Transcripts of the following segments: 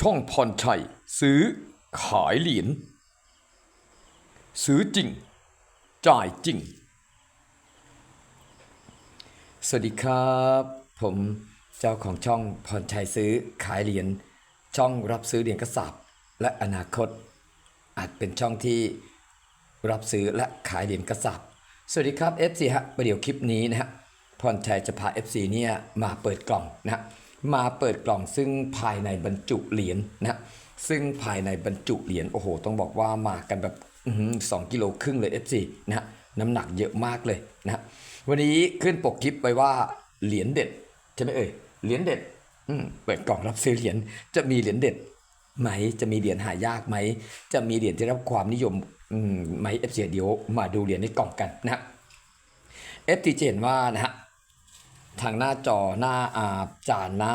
ช่องพรชัย ซื้อ ขายเหรียญซื้อจริง จ่ายจริง สวัสดีครับ ผมเจ้าของช่องพรชัยซื้อขายเหรียญช่องรับซื้อเหรียญกระสาบและอนาคต อาจเป็นช่องที่รับซื้อและขายเหรียญกระสาบสวัสดีครับ FC ฮะประเดี๋ยวคลิปนี้นะฮะพรชัยจะพา FC เนี่ยมาเปิดกล่องนะฮะ มาเปิดกล่องซึ่งภายในบรรจุเหรียญนะฮะซึ่งภายในบรรจุเหรียญโอ้โห ต้องบอกว่ามากันแบบอื้อหือสองกิโลครึ่งเลย FC นะฮะน้ำหนักเยอะมากเลยนะฮะวันนี้ขึ้นปกคลิปไว้ว่าเหรียญเด็ดใช่ไหมเอ่ยเหรียญเด็ดอืมเปิดกล่องรับซื้อเหรียญจะมีเหรียญเด็ดไหมจะมีเหรียญหายากไหม จะมีเหรียญที่รับความนิยมอืมไหมเอฟซีเดี๋ยวมาดูเหรียญในกล่องกันนะฮะเอฟทีเห็นว่านะฮะ ทางหน้าจอหน้าอาจานหน้า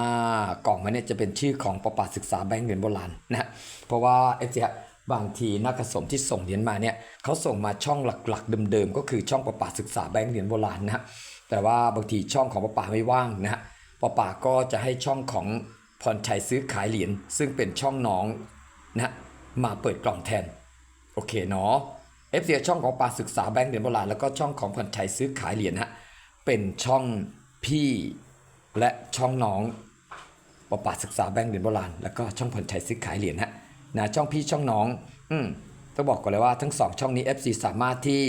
กล่องมันเนี่ยจะเป็นชื่อของประปาศึกษาแบงก์เหรียญโบราณนะเพราะว่าเอฟซีบางทีนักผสมที่ส่งเหรียญมาเนี่ยเขาส่งมาช่องหลักๆ เดิมๆ ก็คือช่องประปาศึกษาแบงก์เหรียญโบราณนะแต่ว่าบางทีช่องของประปาไม่ว่างนะประปาก็จะให้ช่องของพรชัยซื้อขายเหรียญซึ่งเป็นช่องน้องนะมาเปิดกล่องแทนโอเคเนาะ f อช่องของปาศึกษาแบงก์เหรียญโบราณแล้วก็ช่องของพันชัยซื้อขายเหรียญฮะเป็นช่อง พี่และช่องน้องประปาศึกษาแบงก์เหรียญโบราณ แล้วก็ช่องพันชัยซื้อขายเหรียญฮะนะช่องพี่ช่องน้อง อืมต้องบอกก่อนเลยว่าทั้งสองช่องนี้ FC สามารถที่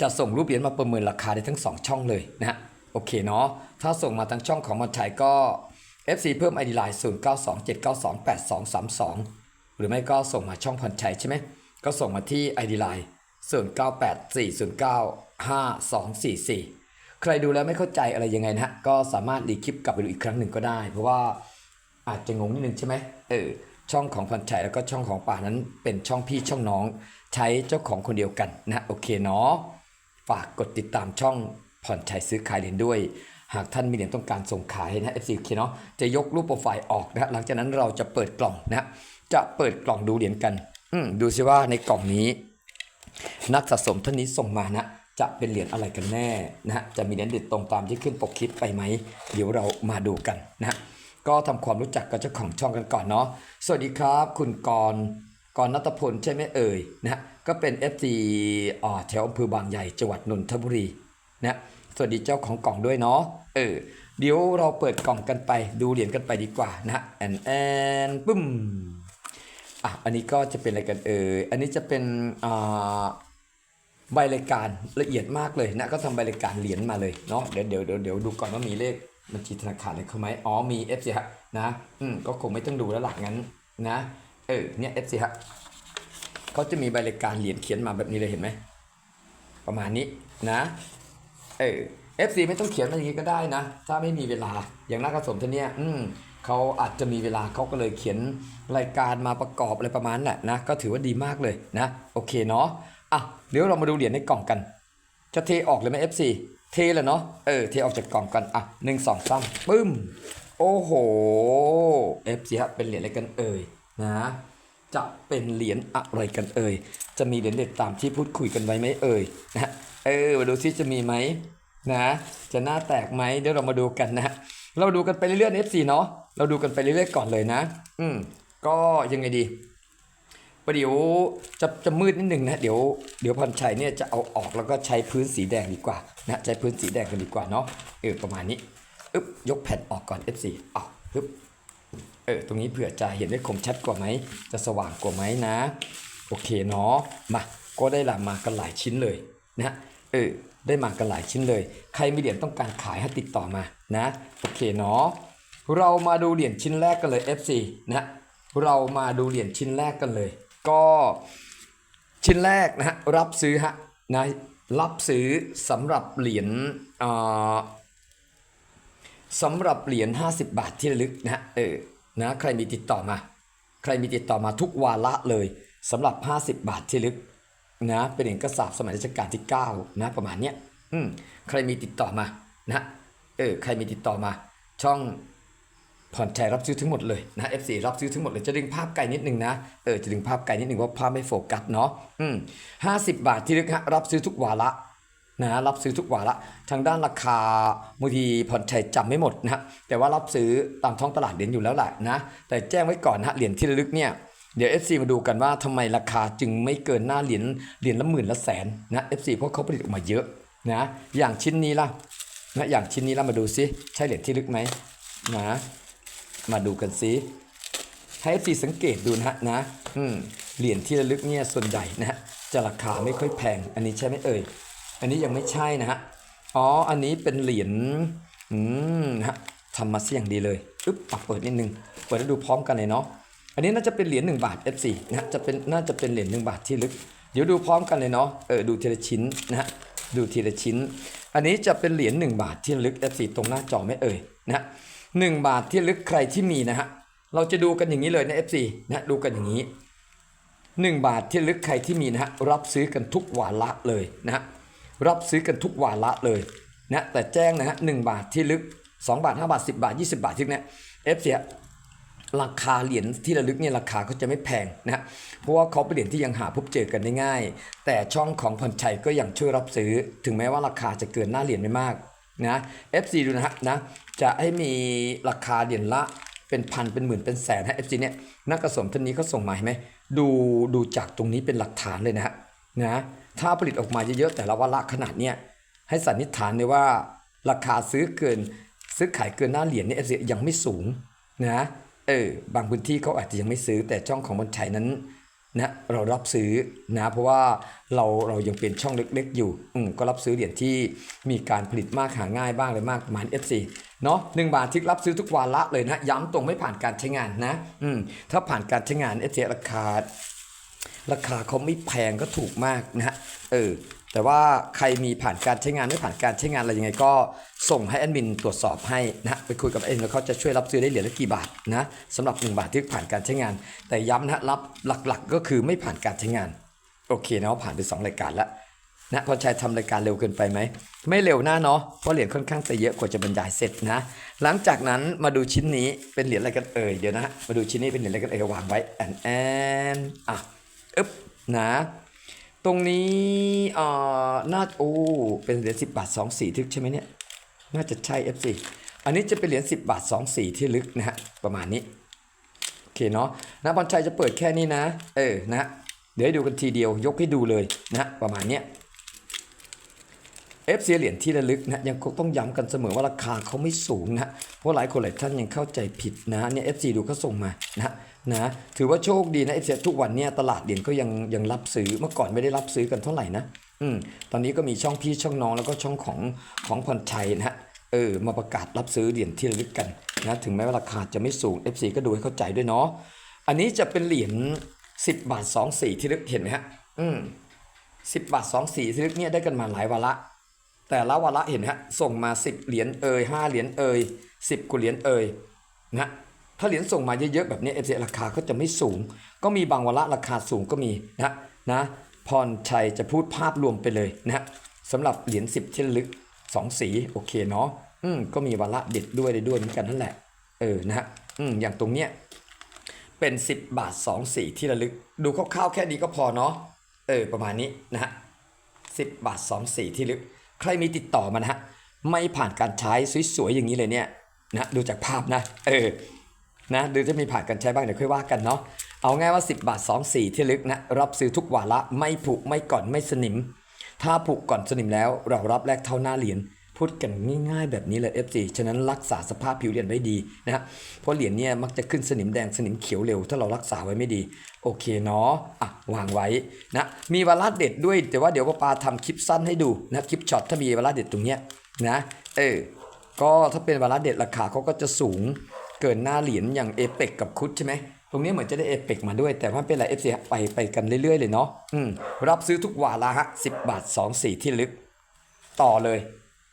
จะส่งรูปเหรียญมาประเมินราคาได้ทั้ง2ช่องเลยนะฮะโอเคเนาะถ้าส่งมาทางช่องของมันชัยก็ FC เพิ่ม ID Line 0 9 2 7 9 2 8 2 3 2 หรือไม่ก็ส่งมาช่องพันชัยใช่ไหมก็ส่งมาที่ ID Line 0 ใครดูแล้วไม่เข้าใจอะไรยังไงนะฮะก็สามารถรีคลิปกลับไปดูอีกครั้งหนึ่งก็ได้ เพราะว่าอาจจะงงนิดนึงใช่ไหมเออช่องของพันชัยแล้วก็ช่องของป่านั้นเป็นช่องพี่ช่องน้อง ใช้เจ้าของคนเดียวกันนะโอเคเนาะฝากกดติดตามช่องผ่อนชัยซื้อขายเหรียญด้วย หากท่านมีเหรียญต้องการส่งขายนะ FC เคเนาะจะยกรูปโปรไฟล์ออกนะหลังจากนั้นเราจะเปิดกล่องนะจะเปิดกล่องดูเหรียญกัน อืมดูซิว่าในกล่องนี้ นักสะสมท่านนี้ส่งมานะ จะเป็นเหรียญอะไรกันแน่นะฮะจะมีเหรียญเด็ดตรงตามที่ขึ้นปกคลิปไปไหมเดี๋ยวเรามาดูกันนะฮะก็ทำความรู้จักกับเจ้าของช่องกันก่อนเนาะสวัสดีครับ คุณกรณ์กรณ์นัตพลใช่ไหมเอ่ยนะฮะก็เป็น FC อ่าแถวอำเภอบางใหญ่จังหวัดนนทบุรีนะสวัสดีเจ้าของกล่องด้วยเนาะเออเดี๋ยวเราเปิดกล่องกันไปดูเหรียญกันไปดีกว่านะฮะแอนแอนปึ้มอะอันนี้ก็จะเป็นอะไรกันเอออันนี้จะเป็นอ่า ใบรายการละเอียดมากเลยนะก็ทำใบรายการเหรียญมาเลยเนาะเดี๋ยวเดี๋ยวเดี๋ยวดูก่อนว่ามีเลขบัญชีธนาคารอะไรเขาไหมอ๋อมี F สิฮะนะอืมก็คงไม่ต้องดูแล้วหลักงั้นนะเออเนี่ย F สิฮะเขาจะมีใบรายการเหรียญเขียนมาแบบนี้เลยเห็นไหมประมาณนี้นะเออ FC ไม่ต้องเขียนมาอย่างนี้ก็ได้นะ ถ้าไม่มีเวลาอย่างนักผสมท่านเนี้ยอืมเขาอาจจะมีเวลาเขาก็เลยเขียนรายการมาประกอบอะไรประมาณนั้นแหละนะก็ถือว่าดีมากเลยนะ โอเคเนาะ อะเดี๋ยวเรามาดูเหรียญในกล่องกัน จะเทออกเลยไหม FC เทเลยเนาะเออเทออกจากกล่องกันอะหนึ่งสองสามปึ้ม โอ้โห FC ฮะเป็นเหรียญอะไรกันเอ่ยนะจะเป็นเหรียญอะไรกันเอ่ย จะมีเหรียญเด็ดตามที่พูดคุยกันไว้ไหมเอ่ยนะเออมาดูซิจะมีไหมนะจะหน้าแตกไหมเดี๋ยวเรามาดูกันนะ เราดูกันไปเรื่อยๆ FC เนาะเราดูกันไปเรื่อยๆก่อนเลยนะ อืมก็ยังไงดี ประเดี๋ยวจะจะมืดนิดนึงนะเดี๋ยวเดี๋ยวพันชัยเนี่ยจะเอาออกแล้วก็ใช้พื้นสีแดงดีกว่านะใช้พื้นสีแดงกันดีกว่าเนาะเออประมาณนี้อึ๊บยกแผ่นออกก่อน F4 อ้าวฮึบเออตรงนี้เผื่อจะเห็นได้คมชัดกว่าไหมจะสว่างกว่าไหมนะ โอเคเนาะมาก็ได้ลามากันหลายชิ้นเลยนะเออได้มากันหลายชิ้นเลย ใครมีเหรียญต้องการขายให้ติดต่อมานะโอเคเนาะเรามาดูเหรียญชิ้นแรกกันเลย FC นะเรามาดูเหรียญชิ้นแรกกันเลย ก็ชิ้นแรกนะฮะรับซื้อฮะนะรับซื้อสำหรับเหรียญอ่าสำหรับเหรียญ50 บาทที่ระลึกนะฮะเออนะใครมีติดต่อมา ใครมีติดต่อมาทุกวาระเลยสำหรับ 50 บาทที่ลึกนะเป็นเหรียญกระสาบสมัยรัชกาลที่9นะประมาณเนี้ยอืมใครมีติดต่อมานะเออใครมีติดต่อมา ช่อง ผ่อนชัยรับซื้อทั้งหมดเลยนะ FC รับซื้อทั้งหมดเลยจะดึงภาพไกลนิดนึงนะเออจะดึงภาพไกลนิดนึงว่าภาพไม่โฟกัสเนาะอืมห้าสิบบาทที่ลึกฮะรับซื้อทุกวาระนะรับซื้อทุกวาระทางด้านราคาบางทีผ่อนชัยจำไม่หมดนะแต่ว่ารับซื้อตามท้องตลาดเหรียญอยู่แล้วแหละนะแต่แจ้งไว้ก่อนนะเหรียญที่ระลึกเนี่ยเดี๋ยว FC มาดูกันว่าทำไมราคาจึงไม่เกินหน้าเหรียญเหรียญละหมื่นละแสนนะ FC เพราะเขาผลิตออกมาเยอะนะอย่างชิ้นนี้ล่ะนะอย่างชิ้นนี้ล่ะมาดูซิใช่เหรียญที่ลึกไหมนะ มาดูกันซิให้ FC สังเกตดูนะฮะนะเหรียญที่ระลึกเนี่ยส่วนใหญ่นะฮะจะราคาไม่ค่อยแพง อันนี้ใช่ไหมเอ่ย อันนี้ยังไม่ใช่นะฮะ อ๋อ อันนี้เป็นเหรียญ อืมนะฮะทำมาเสียอย่างดีเลยอึ๊บอะเปิดนิดนึง เปิดให้ดูพร้อมกันเลยเนาะ อันนี้น่าจะเป็นเหรียญ1บาท F4 นะฮะจะเป็นน่าจะเป็นเหรียญ1บาทที่ลึก เดี๋ยวดูพร้อมกันเลยเนาะ เออ ดูทีละชิ้นนะฮะ ดูทีละชิ้น อันนี้จะเป็นเหรียญ1บาทที่ลึก F4 ตรงหน้าจอไหม่เอ่ยนะฮะ หนึ่งบาทที่ลึกใครที่มีนะฮะ เราจะดูกันอย่างนี้เลยนะ F4 นะดูกันอย่างนี้1บาทที่ลึกใครที่มีนะฮะรับซื้อกันทุกวาระเลยนะฮะรับซื้อกันทุกวาระเลยนะแต่แจ้งนะฮะหบาทที่ลึก 2 บาท 5 บาท 10 บาท 20 บาทที่เนี่ยเอฟเสียราคาเหรียญที่ระลึกเนี่ยราคาก็จะไม่แพงนะฮะเพราะว่าเขาเป็นเหรียญที่ยังหาพบเจอกันได้ง่าย แต่ช่องของพรชัยก็ยังช่วยรับซื้อ ถึงแม้ว่าราคาจะเกินหน้าเหรียญไม่มาก นะ FC ดูนะฮะนะจะให้มีราคาเหรียญละเป็นพันเป็นหมื่นเป็นแสนฮะเอฟซีเนี่ยนักกระสมท่านนี้เขาส่งมาเห็นไหมดูดูจากตรงนี้เป็นหลักฐานเลยนะฮะนะถ้าผลิตออกมาเยอะๆแต่ละวาระขนาดเนี้ยให้สันนิษฐานเลยว่าราคาซื้อเกินซื้อขายเกินหน้าเหรียญเนี่ยเอฟซียังไม่สูงนะเออบางพื้นที่เขาอาจจะยังไม่ซื้อแต่ช่องของบนชัยนั้น นะเรารับซื้อนะเพราะว่าเราเรายังเป็นช่องเล็กๆอยู่อืมก็รับซื้อเหรียญที่มีการผลิตมากหาง่ายบ้างเลยมากประมาณ FC เนาะหนึ่งบาทที่รับซื้อทุกวันละเลยนะย้ำตรงไม่ผ่านการใช้งานนะอืมถ้าผ่านการใช้งาน FC ราคาราคาเขาไม่แพงก็ถูกมากนะฮะเออ แต่ว่าใครมีผ่านการใช้งานไม่ผ่านการใช้งานอะไรยังไงก็ส่งให้แอดมินตรวจสอบให้นะไปคุยกับเองแล้วเขาจะช่วยรับซื้อได้เหรียญละกี่บาทนะสำหรับ 1 บาทที่ผ่านการใช้งาน แต่ย้ำนะรับหลักๆ ก็คือไม่ผ่านการใช้งาน โอเคเนาะผ่านไป 2 รายการแล้วนะพอชัยทำรายการเร็วเกินไปไหม ไม่เร็วหน้าเนาะเพราะเหรียญค่อนข้างจะเยอะกว่าจะบรรยายเสร็จนะ หลังจากนั้นมาดูชิ้นนี้เป็นเหรียญอะไรกันเอ่ยเดี๋ยวนะฮะมาดูชิ้นนี้เป็นเหรียญอะไรกันเอ่ยวางไว้แอนแอนอะอึ๊บนะ ตรงนี้เอ่อน่าโอ้เป็นเหรียญ10 บาท2สีทึกใช่ไหมเนี่ย น่าจะใช่ FC อันนี้จะเป็นเหรียญ10 บาท2สีที่ลึกนะฮะ ประมาณนี้ โอเคเนาะนะบอลชัยจะเปิดแค่นี้นะ เออนะ เดี๋ยวให้ดูกันทีเดียวยกให้ดูเลยนะประมาณเนี้ย ฟซีเหรียญที่ระลึกนะยังคงต้องย้ำกันเสมอว่าราคาเขาไม่สูงนะเพราะหลายคนหลายท่านยังเข้าใจผิดนะเนี่ยเอฟซีดูเขาส่งมานะนะถือว่าโชคดีนะเอฟซีทุกวันเนี่ยตลาดเหรียญก็ยังยังรับซื้อเมื่อก่อนไม่ได้รับซื้อกันเท่าไหร่นะอืมตอนนี้ก็มีช่องพี่ช่องน้องแล้วก็ช่องของของพรชัยนะฮะเออมาประกาศรับซื้อเหรียญที่ระลึกกันนะถึงแม้ว่าราคาจะไม่สูง FC ก็ดูให้เข้าใจด้วยเนาะอันนี้จะเป็นเหรียญ10 บาท2สีที่ลึกเห็นไหมฮะอืม10 บาท2สีที่ลึกเนี่ยได้กันมาหลายวาระ แต่ละวาระเห็นฮะส่งมา 10 เหรียญเอ่ย5เหรียญเอ่ย10กว่าเหรียญเอ่ยนะถ้าเหรียญส่งมาเยอะๆแบบนี้เอฟซีราคาก็จะไม่สูง ก็มีบางวาระราคาสูงก็มีนะนะพรชัยจะพูดภาพรวมไปเลยนะฮะสำหรับเหรียญ10ที่ลึก 2 สีโอเคเนาะอืมก็มีวาระเด็ดด้วยได้ด้วยเหมือนกันนั่นแหละเออนะฮะอืมอย่างตรงเนี้ยเป็น 10 บาท 2 สีที่ระลึก ดูคร่าวๆแค่นี้ก็พอเนาะเออประมาณนี้นะฮะ10 บาท 2 สีที่ลึก ใครมีติดต่อมานะฮะไม่ผ่านการใช้สวยๆอย่างนี้เลยเนี่ยนะดูจากภาพนะเออนะดูจะมีผ่านการใช้บ้างเดี๋ยวค่อยว่ากันเนาะเอาง่ายว่า 10 บาท 2 สีที่ลึกนะรับซื้อทุกวาระไม่ผุไม่ก่อนไม่สนิม ถ้าผุก่อนสนิมแล้วเรารับแลกเท่าหน้าเหรียญ พูดกันง่ายๆแบบนี้เลย FC ฉะนั้นรักษาสภาพผิวเหรียญไว้ดีนะฮะเพราะเหรียญเนี่ยมักจะขึ้นสนิมแดงสนิมเขียวเร็ว ถ้าเรารักษาไว้ไม่ดี โอเคเนาะอะวางไว้นะมีวาระเด็ดด้วย แต่ว่าเดี๋ยวป้าปาทำคลิปสั้นให้ดูนะคลิปช็อตถ้ามีวาระเด็ดตรงเนี้ยนะเออก็ถ้าเป็นวาระเด็ดราคาเขาก็จะสูงเกินหน้าเหรียญอย่างเอเปกกับคุดใช่ไหมตรงนี้เหมือนจะได้เอเปกมาด้วย แต่ว่าเป็นไรเอฟซีไปไปกันเรื่อยๆเลยเนาะอืมรับซื้อทุกวาระฮะสิบาทสองสี่ที่ลึก ต่อเลย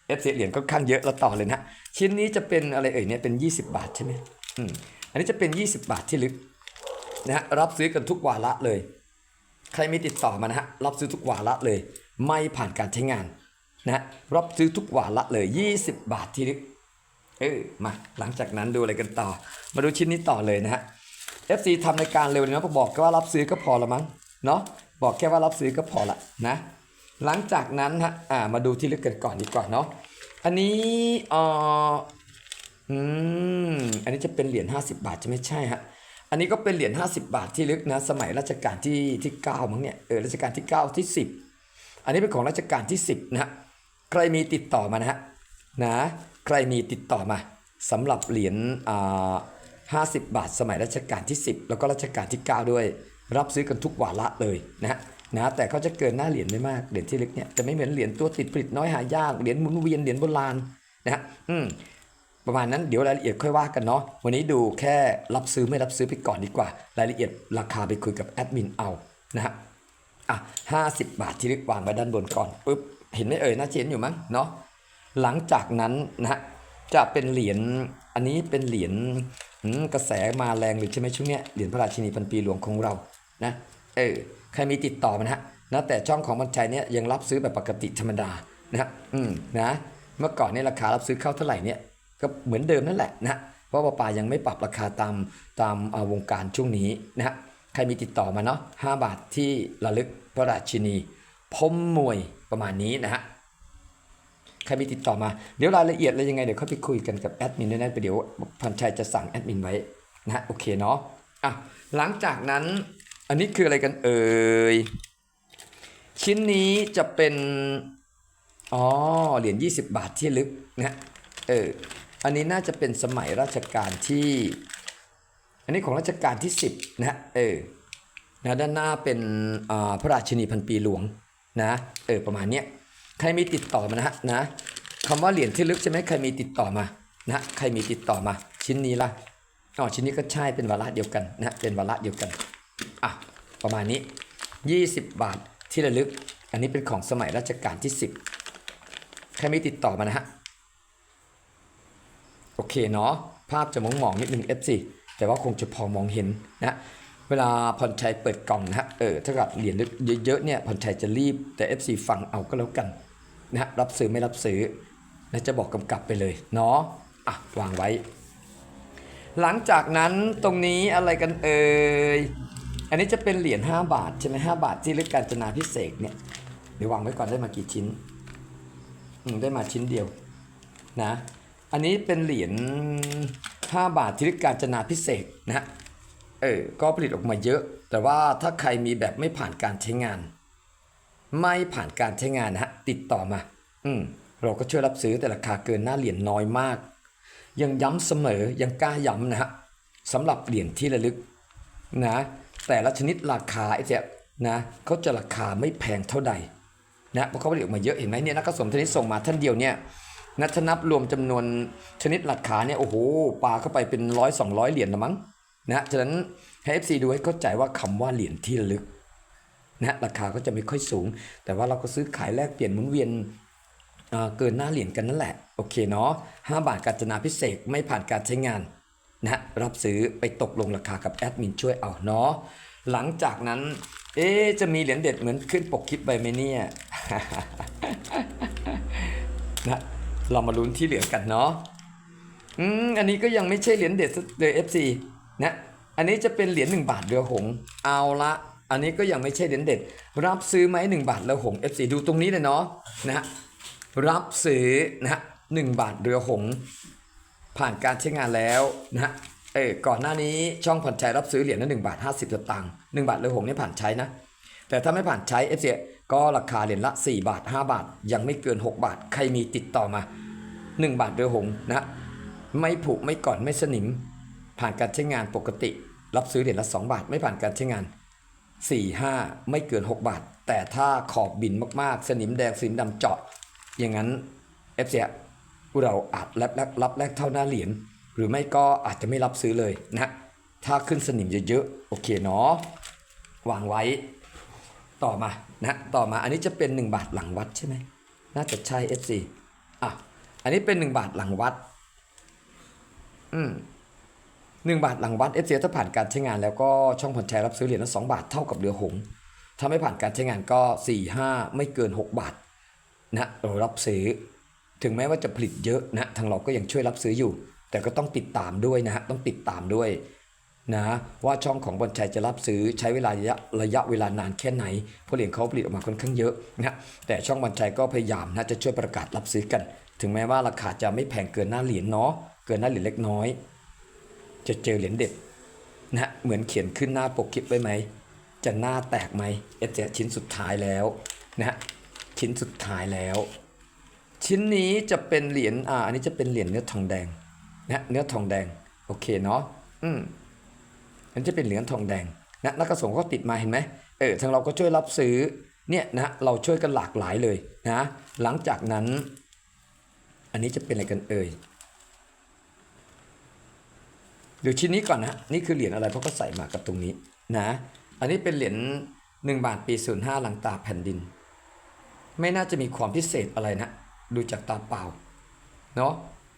เอฟซีเหรียญค่อนข้างเยอะแล้วต่อเลยนะ ชิ้นนี้จะเป็นอะไรเอ่ยเนี่ยเป็น 20 บาทใช่ไหมอืมอันนี้จะเป็น 20 บาทที่ลึกนะฮะรับซื้อกันทุกวาระเลย ใครมีติดต่อมานะฮะรับซื้อทุกวาระเลย ไม่ผ่านการใช้งานนะรับซื้อทุกวาระเลย 20 บาทที่ลึกเออมาหลังจากนั้นดูอะไรกันต่อ มาดูชิ้นนี้ต่อเลยนะฮะ FC ทำรายการเร็วเลยนะบอกแค่ว่ารับซื้อก็พอละมั้งเนาะบอกแค่ว่ารับซื้อก็พอละนะ หลังจากนั้นฮะอ่ามาดูที่ลึกกันก่อนดีกว่าเนาะอันนี้เอ่ออืมอันนี้จะเป็นเหรียญ50 บาทจะไม่ใช่ฮะอันนี้ก็เป็นเหรียญ50 บาทที่ลึกนะสมัยรัชกาลที่ที่9มั้งเนี่ยเออรัชกาลที่ 9 ที่ 10 อันนี้เป็นของรัชกาลที่ 10นะฮะใครมีติดต่อมานะฮะนะใครมีติดต่อมาสำหรับเหรียญอ่า50บาทสมัยรัชกาลที่ 10 แล้วก็รัชกาลที่ 9 ด้วย รับซื้อกันทุกวาระเลยนะฮะ นะแต่เขาจะเกินหน้าเหรียญไม่มาก เหรียญที่ลึกเนี่ยจะไม่เหมือนเหรียญตัวติดผลิตน้อยหายาก เหรียญหมุนเวียน เหรียญโบราณนะฮะอืมประมาณนั้นเดี๋ยวรายละเอียดค่อยว่ากันเนาะวันนี้ดูแค่รับซื้อไม่รับซื้อไปก่อนดีกว่า รายละเอียดราคาไปคุยกับแอดมินเอานะฮะอะห้าสิบบาทที่ลึกวางไว้ด้านบนก่อนปุ๊บเห็นไหมเอ่ยน่าเห็นอยู่มั้งเนาะหลังจากนั้นนะฮะจะเป็นเหรียญอันนี้เป็นเหรียญกระแสมาแรงเลยใช่ไหมช่วงเนี้ยเหรียญพระราชินีพันปีหลวงของเรานะเออ ใครมีติดต่อมานะฮะนะแต่ช่องของบรรชัยเนี่ยยังรับซื้อแบบปกติธรรมดานะฮะอืมนะเมื่อก่อนเนี่ยราคารับซื้อเข้าเท่าไหร่เนี่ยก็เหมือนเดิมนั่นแหละนะเพราะว่าปายังไม่ปรับราคาตามตามอ่าวงการช่วงนี้นะฮะใครมีติดต่อมาเนาะ5บาทที่ระลึกพระราชินีพมมวยประมาณนี้นะฮะใครมีติดต่อมาเดี๋ยวรายละเอียดอะไรยังไงเดี๋ยวเขาไปคุยกันกับแอดมินด้วยนะไปเดี๋ยวพันชัยจะสั่งแอดมินไว้นะฮะโอเคเนาะอะหลังจากนั้น อันนี้คืออะไรกันเอ่ย ชิ้นนี้จะเป็น อ๋อ เหรียญ20 บาทที่ลึกนะเออ อันนี้น่าจะเป็นสมัยรัชกาลที่ อันนี้ของรัชกาลที่ 10 นะเออนะด้านหน้าเป็นอ่าพระราชินีพันปีหลวงนะเออประมาณเนี้ยใครมีติดต่อมานะฮะนะคำว่าเหรียญที่ลึกใช่ไหมใครมีติดต่อมานะใครมีติดต่อมา ชิ้นนี้ล่ะอ๋อชิ้นนี้ก็ใช่เป็นวาระเดียวกันนะเป็นวาระเดียวกัน อะประมาณนี้ 20 บาทที่ระลึก อันนี้เป็นของสมัยรัชกาลที่ 10 ใครไม่ติดต่อมานะฮะ โอเคเนาะภาพจะมองมองๆนิดนึง F4 แต่ว่าคงจะพอมองเห็นนะ เวลาพรชัยเปิดกล่องนะฮะ เออ ถ้ากิดเหรียญเยอะๆเนี่ยพรชัยจะรีบแต่ F4 ฟังเอาก็แล้วกันนะฮะรับซื้อไม่รับซื้อนะจะบอกกำกับไปเลยเนาะอะวางไว้ หลังจากนั้นตรงนี้อะไรกันเอ่ย อันนี้จะเป็นเหรียญ5บาทใช่ไหม5บาทที่ลึกการจนาพิเศษเนี่ยเดี๋ยววางไว้ก่อนได้มากี่ชิ้นอืมได้มาชิ้นเดียวนะอันนี้เป็นเหรียญ5บาทที่กการจนาพิเศษนะฮะเออก็ผลิตออกมาเยอะ แต่ว่าถ้าใครมีแบบไม่ผ่านการใช้งาน ไม่ผ่านการใช้งานนะฮะติดต่อมา อืมเราก็ช่วยรับซื้อแต่ราคาเกินหน้าเหรียญน้อยมาก ยังย้ำเสมอยังกล้าย้ำนะฮะสำหรับเหรียญที่ระลึกนะ แต่ละชนิดราคาไอ้เจ๊นะเขาจะราคาไม่แพงเท่าใดนะเพราะเขาผลิตออกมาเยอะเห็นไหมเนี่ยนักผสมชนิดส่งมาท่านเดียวเนี่ยนัถ้านับรวมจำนวนชนิดราคาเนี่ยโอ้โหปลาเข้าไปเป็นร้อยสองร้อยเหรียญละมั้งนะฉะนั้นให้ FC ดูให้เข้าใจว่าคำว่าเหรียญที่ลึกนะราคาก็จะไม่ค่อยสูง แต่ว่าเราก็ซื้อขายแลกเปลี่ยนหมุนเวียนเกินหน้าเหรียญกันนั่นแหละ โอเคเนาะห้าบาทกาจนาพิเศษไม่ผ่านการใช้งาน นะรับซื้อไปตกลงราคากับแอดมินช่วยเอาเนาะหลังจากนั้น เอ๊จะมีเหรียญเด็ดเหมือนขึ้นปกคลิปใบไหมเนี่ยนะเรามาลุ้นที่เหลือกันเนาะอืมอันนี้ก็ยังไม่ใช่เหรียญเด็ดเลย FC นะอันนี้จะเป็นเหรียญ1บาทเรือหงเอาละอันนี้ก็ยังไม่ใช่เหรียญเด็ด รับซื้อไหม1บาทเรือหง FC ดูตรงนี้เลยเนาะนะรับซื้อนะฮะหนึ่งบาทเรือหง ผ่านการใช้งานแล้วนะเออก่อนหน้านี้ช่องผ่อนใช้รับซื้อเหรียญละหนึ่งบาทห้าสิบสตางค์หนึ่งบาทเรือหงเนี่ยผ่านใช้นะ แต่ถ้าไม่ผ่านใช้ FC ก็ราคาเหรียญละ 4 บาท 5 บาท ยังไม่เกิน 6 บาท ใครมีติดต่อมา 1 บาทเรือหงนะไม่ผุไม่ก่อนไม่สนิม ผ่านการใช้งานปกติ รับซื้อเหรียญละ 2 บาท ไม่ผ่านการใช้งาน 4 5 ไม่เกิน 6 บาท แต่ถ้าขอบบินมากๆ สนิมแดงสนิมดำเจาะ อย่างนั้น FC เเราอาจรับแลกรับแลกเท่าหน้าเหรียญหรือไม่ก็อาจจะไม่รับซื้อเลยนะถ้าขึ้นสนิมเยอะๆโอเคเนาะวางไว้ต่อมานะต่อมาอันนี้จะเป็น 1 บาทหลังวัดใช่ไหมน่าจะใช่ FC อะอันนี้เป็น 1 บาทหลังวัดอืมหนึ่งบาทหลังวัด FC ถ้าผ่านการใช้งานแล้วก็ช่องผ่อนแชร์รับซื้อเหรียญละสองบาทเท่ากับเรือหงถ้าไม่ผ่านการใช้งานก็ 4 5 ไม่เกิน 6 บาทนะเรารับซื้อ ถึงแม้ว่าจะผลิตเยอะนะทางเราก็ยังช่วยรับซื้ออยู่ แต่ก็ต้องติดตามด้วยนะฮะต้องติดตามด้วยนะว่าช่องของบอลชัยจะรับซื้อใช้เวลาระยะระยะเวลานานแค่ไหนเพราะเหรียญเขาผลิตออกมาค่อนข้างเยอะนะแต่ช่องบอลชัยก็พยายามนะจะช่วยประกาศรับซื้อกัน ถึงแม้ว่าราคาจะไม่แพงเกินหน้าเหรียญเนาะเกินหน้าเหรียญเล็กน้อย จะเจอเหรียญเด็ดนะฮะเหมือนเขียนขึ้นหน้าปกคลิปไว้ไหมจะหน้าแตกไหมเอเจชิ้นสุดท้ายแล้วนะฮะชิ้นสุดท้ายแล้ว ชิ้นนี้จะเป็นเหรียญอ่าอันนี้จะเป็นเหรียญเนื้อทองแดงนะเนื้อทองแดงโอเคเนาะอืมอันนจะเป็นเหรียญทองแดงนะนักกระสงฆ์ก็ติดมาเห็นไหมเออทางเราก็ช่วยรับซื้อเนี่ยนะเราช่วยกันหลากหลายเลยนะหลังจากนั้น อันนี้จะเป็นอะไรกันเอ่ยเดี๋ยวชิ้นนี้ก่อนนะนี่คือเหรียญอะไรเพราะก็ใส่มากับตรงนี้นะอันนี้เป็นเหรียญหนึ่งบาทปีศูนย์ห้าหลังตาแผ่นดิน ไม่น่าจะมีความพิเศษอะไรนะ ดูจากตาเปล่าเนาะ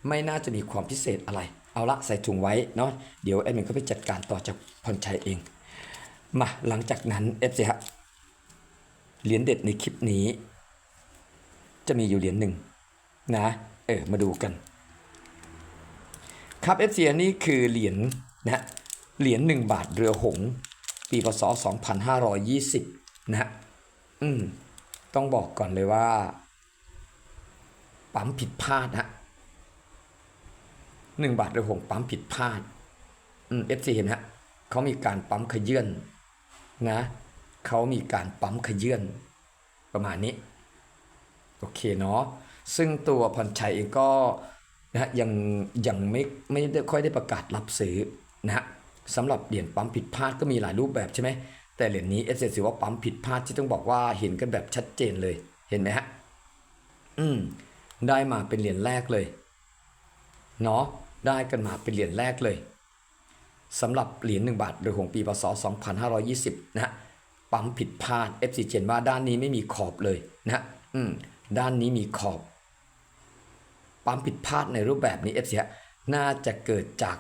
ไม่น่าจะมีความพิเศษอะไร เอาละใส่ถุงไว้เนาะเดี๋ยวแอดมินก็ไปจัดการต่อจากพรชัยเอง มาหลังจากนั้นเอฟซีฮะเหรียญเด็ดในคลิปนี้ จะมีอยู่เหรียญหนึ่งนะ เออ มาดูกัน ครับ FC อันนี้คือเหรียญนะฮะเหรียญ1บาทเรือหง ปีพศ 2520นะฮะอืมต้องบอกก่อนเลยว่า ปั๊มผิดพลาดฮะหนึ่งบาทเรือหงปั๊มผิดพลาดอืม FC เห็นฮะเขามีการปั๊มขยื่นนะเขามีการปั๊มขยื่นประมาณนี้ โอเคเนาะซึ่งตัวพรชัยเองก็นะฮะยังยังไม่ไม่ได้ค่อยได้ประกาศรับซื้อนะฮะสำหรับเหรียญปั๊มผิดพลาดก็มีหลายรูปแบบใช่ไหมแต่เหรียญนี้เอสเถือว่าปั๊มผิดพลาดที่ต้องบอกว่าเห็นกันแบบชัดเจนเลยเห็นไหมฮะอืม ได้มาเป็นเหรียญแรกเลยเนาะได้กันมาเป็นเหรียญแรกเลยสำหรับเหรียญ1บาทหรือของปีพศ 2520 นะฮะปั๊มผิดพลาด FC เจนว่าด้านนี้ไม่มีขอบเลยนะฮะอืมด้านนี้มีขอบ ปั๊มผิดพลาดในรูปแบบนี้ FC ฮะน่าจะเกิดจาก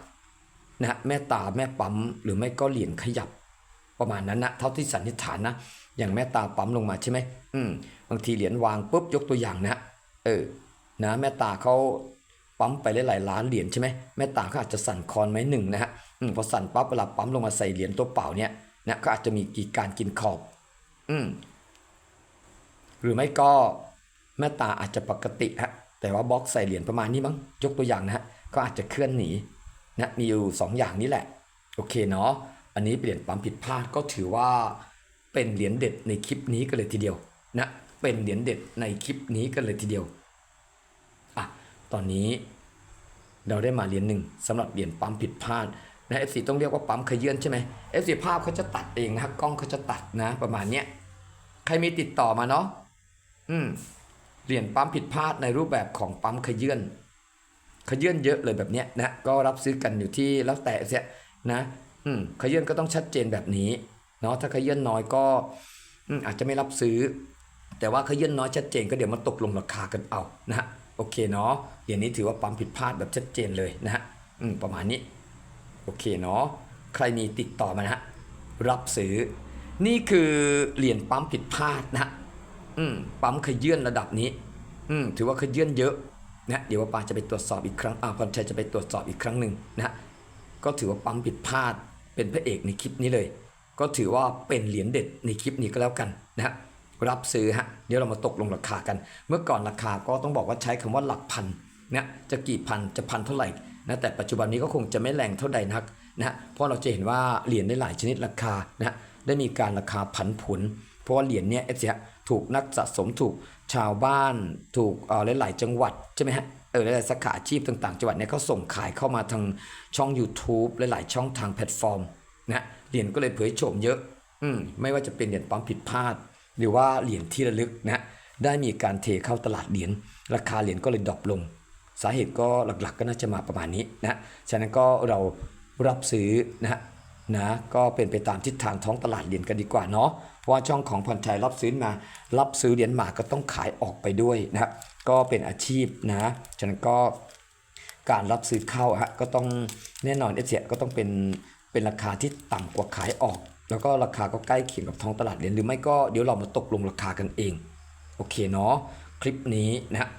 นะฮะแม่ตาแม่ปั๊มหรือไม่ก็เหรียญขยับ ประมาณนั้นนะเท่าที่สันนิษฐานนะอย่างแม่ตาปั๊มลงมาใช่ไหมอืมบางทีเหรียญวางปุ๊บยกตัวอย่างนะฮะเออ นะแม่ตาเขาปั๊มไปหลายๆล้านเหรียญใช่ไหมแม่ตาเขาอาจจะสั่นคอนไหมหนึ่งนะฮะอืมพอสั่นปั๊บเวลาปั๊มลงมาใส่เหรียญตัวเปล่าเนี่ยนะก็อาจจะมีกีการกินขอบอืมหรือไม่ก็แม่ตาอาจจะปกติฮะแต่ว่าบล็อกใส่เหรียญประมาณนี้มั้งยกตัวอย่างนะฮะก็อาจจะเคลื่อนหนีนะมีอยู่สองอย่างนี้แหละ โอเคเนาะอันนี้เปลี่ยนปั๊มผิดพลาดก็ถือว่าเป็นเหรียญเด็ดในคลิปนี้กันเลยทีเดียวนะเป็นเหรียญเด็ดในคลิปนี้กันเลยทีเดียว ตอนนี้เราได้มาเหรียญหนึ่งสำหรับเหรียญปั๊มผิดพลาดนะเอฟซีต้องเรียกว่าปั๊มขยื่นใช่ไหมเอฟซีภาพเขาจะตัดเองนะกล้องเขาจะตัดนะ ประมาณเนี้ยใครมีติดต่อมาเนาะอืมเหรียญปั๊มผิดพลาดในรูปแบบของปั๊มขยื่นขยื่นเยอะเลยแบบเนี้ยนะก็รับซื้อกันอยู่ที่แล้วแต่เสียนะอืมขยื่นก็ต้องชัดเจนแบบนี้เนาะถ้าขยื่นน้อยก็อือาจจะไม่รับซื้อ แต่ว่าขยื่นน้อยชัดเจนก็เดี๋ยวมาตกลงราคากันเอานะฮะ โอเคเนาะอย่างนี้ถือว่าปั๊มผิดพลาดแบบชัดเจนเลยนะฮะอืมประมาณนี้ โอเคเนาะใครมีติดต่อมานะฮะรับซื้อ นี่คือเหรียญปั๊มผิดพลาดนะฮะอืมปั๊มขยื่นระดับนี้อืมถือว่าขยื่นเยอะนะเดี๋ยวว่าปาจะไปตรวจสอบอีกครั้งอ่าพรชัยจะไปตรวจสอบอีกครั้งหนึ่งนะฮะก็ถือว่าปั๊มผิดพลาดเป็นพระเอกในคลิปนี้เลย ก็ถือว่าเป็นเหรียญเด็ดในคลิปนี้ก็แล้วกันนะฮะ รับซื้อฮะเดี๋ยวเรามาตกลงราคากัน เมื่อก่อนราคาก็ต้องบอกว่าใช้คำว่าหลักพันนะจะกี่พันจะพันเท่าไหร่นะแต่ปัจจุบันนี้ก็คงจะไม่แรงเท่าใดนักนะเพราะเราจะเห็นว่าเหรียญได้หลายชนิดราคานะได้มีการราคาผันผวนเพราะว่าเหรียญเนี้ยเอฟซีถูกนักสะสมถูกชาวบ้านถูกเอ่อหลายๆจังหวัดใช่ไหมฮะเออหลายๆสาขาอาชีพต่างๆ จังหวัดเนี่ยเขาส่งขายเข้ามาทางช่อง YouTube หลายๆช่องทางแพลตฟอร์มนะเหรียญก็เลยเผยโฉมเยอะอืมไม่ว่าจะเป็นเหรียญปั๊มผิดพลาด หรือว่าเหรียญที่ระลึกนะได้มีการเทเข้าตลาดเหรียญราคาเหรียญก็เลยดรอปลง สาเหตุก็หลักๆ ก็น่าจะมาประมาณนี้นะฉะนั้นก็เรารับซื้อนะนะก็เป็นไปตามทิศทางท้องตลาดเหรียญกันดีกว่าเนาะเพราะว่าช่องของพรชัยรับซื้อมา รับซื้อเหรียญหมากก็ต้องขายออกไปด้วยนะครับก็เป็นอาชีพนะฉะนั้นก็การรับซื้อเข้าฮะก็ต้องแน่นอนเอเก็ต้องเป็นเป็นราคาที่ต่ำกว่าขายออก แล้วก็ราคาก็ใกล้เคียงกับท้องตลาดเหรียญหรือไม่ก็เดี๋ยวเรามาตกลงราคากันเอง โอเคเนาะคลิปนี้นะ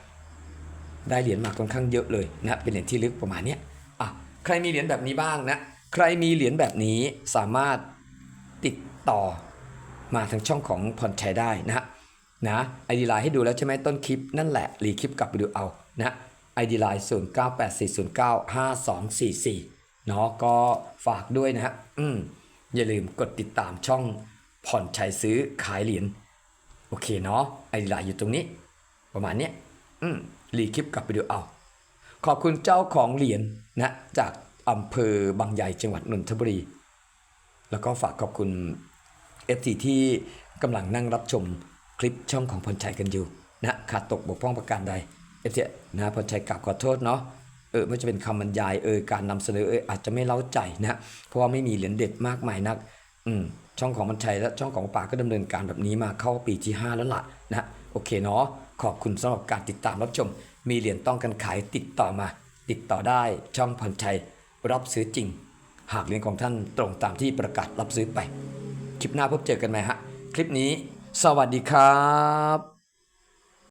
ได้เหรียญมาค่อนข้างเยอะเลยนะเป็นเหรียญที่ลึกประมาณนี้อะใครมีเหรียญแบบนี้บ้างนะใครมีเหรียญแบบนี้สามารถติดต่อมาทางช่องของพรชัยได้นะฮะนะไอดีไลน์ให้ดูแล้วใช่ไหมต้นคลิปนั่นแหละรีคลิปกลับไปดูเอานะไอดีไลน์0 9 8 4 0 9 5 2 4 4เนาะก็ฝากด้วยนะฮะอืม อย่าลืมกดติดตามช่องผ่อนชัยซื้อขายเหรียญโอเคเนาะไอดีไลน์อยู่ตรงนี้ ประมาณเนี้ยอืมรีคลิปกลับไปดูเอา ขอบคุณเจ้าของเหรียญนะจากอำเภอบางใหญ่จังหวัดนนทบุรี แล้วก็ฝากขอบคุณ f อฟซีที่กำลังนั่งรับชมคลิปช่องของพรชัยกันอยู่นะขาดตกบกพร่องประการใด f อฟซีนะพรชัยกราบขอโทษเนาะ เออไม่จะเป็นคำบรรยายเออการนำเสนอเอออาจจะไม่เล้าใจนะเพราะว่าไม่มีเหรียญเด็ดมากมายนัก อืมช่องของพรชัยและช่องของป่าก็ดำเนินการแบบนี้มาเข้าปีที่ 5 แล้วล่ะนะโอเคเนาะขอบคุณสำหรับการติดตามรับชม มีเหรียญต้องการขายติดต่อมา ติดต่อได้ช่องพรชัยรับซื้อจริง หากเหรียญของท่านตรงตามที่ประกาศรับซื้อไป คลิปหน้าพบเจอกันไหมฮะ คลิปนี้ สวัสดีครับ